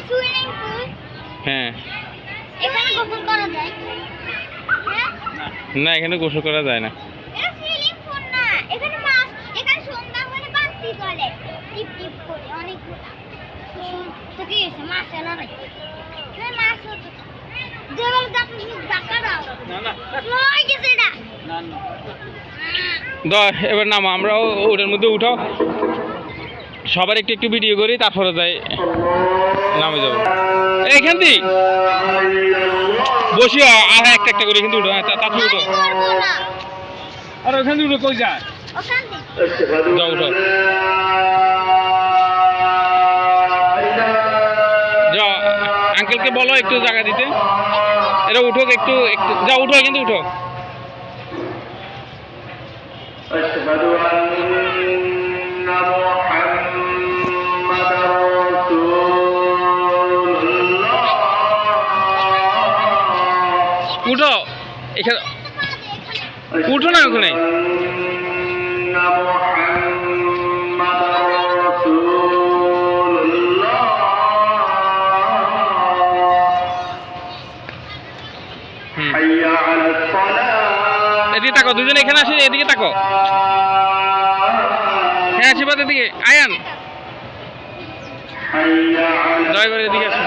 Swimming pool হ্যাঁ এখানে গোসল করা যায়? হ্যাঁ? না এখানে গোসল করা যায় না। এটা সুইমিং পুল না। এখানে মাছ এখানে সন্ধ্যা হলে বাতি জ্বলে। টিপ টিপ করে অনেকগুলো। তো কি হয়েছে মাছ এলো নাই এখানে মাছ হতো যেগুলো যাতে শুধু ডাকা দাও। নয় গেছে এটা। দ এবার নামো আমরাও ওটার মধ্যে উঠাও। সবার একটু একটু ভিডিও করি, তারপরে যাই নামে যাব। এখান থেকে বসি আর একটা একটা করে কিন্তু উঠো হ্যাঁ তারপরে উঠো। আর ওখান থেকে উঠো, কই যায় যাও, উঠো। আঙ্কেলকে বলো একটু জায়গা দিতে। এটা উঠো, একটু একটু যা উঠো কিন্তু উঠো। আচ্ছা উঠো এখানে উঠো না ওখানে? এদিকে তাকো দুজন এখানে আসেন, এদিকে তাকো। হ্যাঁ আশীর্বাদ এদিকে। আয়ান। দয়া করে এদিকে আসুন।